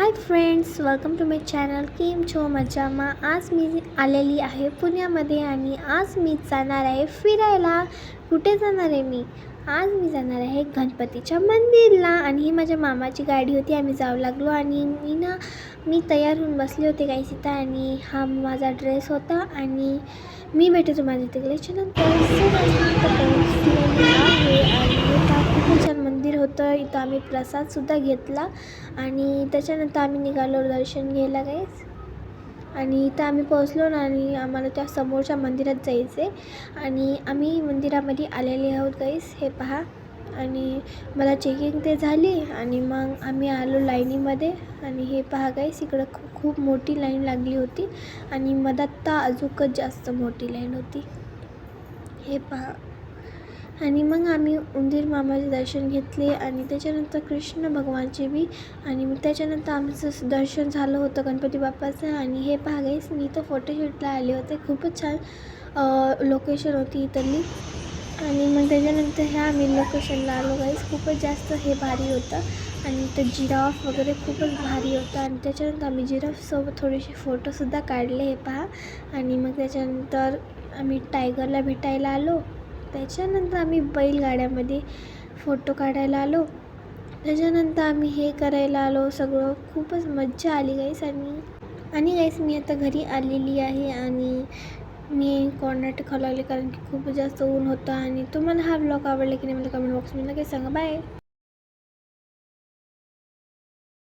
Hi friends welcome to my channel केम छो मजामा आज मी आलेली आहे पुण्यामध्ये आणि आज मी जाणार आहे फिरायला. कुठे जाणार आहे मी? आज मी जाणार आहे गणपतीच्या मंदिरला आणि ही माझ्या मामाची गाडी होती आम्ही जाऊ लागलो आणि मी ना मी तयार होऊन बसले होते काही तिथं आणि हा माझा ड्रेस होता आणि मी भेटतो तुम्हाला तिकडे चला आहे आणि इथं खूप छान मंदिर होतं. इथं आम्ही प्रसादसुद्धा घेतला आणि त्याच्यानंतर आम्ही निघालो दर्शन घ्यायला काहीच आणि इथं आम्ही पोहोचलो ना आणि आम्हाला त्या समोरच्या मंदिरात जायचे आणि आम्ही मंदिरामध्ये आलेले आहोत गाईस हे पहा. आणि मला चेकिंग ते झाली आणि मग आम्ही आलो लाईनीमध्ये. आणि हे पहा गाईस इकडं खूप खूप मोठी लाईन लागली होती. आणि मधात तर अजूकच जास्त मोठी लाईन होती. हे पहा. आणि मग आम्ही उंदीर मामाचे दर्शन घेतले आणि त्याच्यानंतर कृष्ण भगवानचे बी. आणि मग त्याच्यानंतर आमचं दर्शन झालं होतं गणपती बाप्पाचं आणि हे पहा गाईस मी इथं फोटोशूटला आले होते. खूपच छान लोकेशन होती इथली. आणि मग त्याच्यानंतर ह्या आम्ही लोकेशनला आलो गाईस खूपच जास्त हे भारी होतं. आणि ते जिराफ वगैरे खूपच भारी होतं. आणि त्याच्यानंतर आम्ही जिराफसोबत थोडेसे फोटोसुद्धा काढले हे पहा. आणि मग त्याच्यानंतर आम्ही टायगरला भेटायला आलो. त्याच्यानंतर आम्ही बैलगाड्यामध्ये फोटो काढायला आलो. त्याच्यानंतर आम्ही हे करायला आलो. सगळं खूपच मज्जा आली गाईस आणि आणि गाईस मी आता घरी आलेली आहे आणि मी कॉर्नर खाऊ लागले कारण की खूप जास्त ऊन होतं आणि तुम्हाला हा ब्लॉग आवडला की नाही मला कमेंट बॉक्समध्ये नक्की सांगा. बाय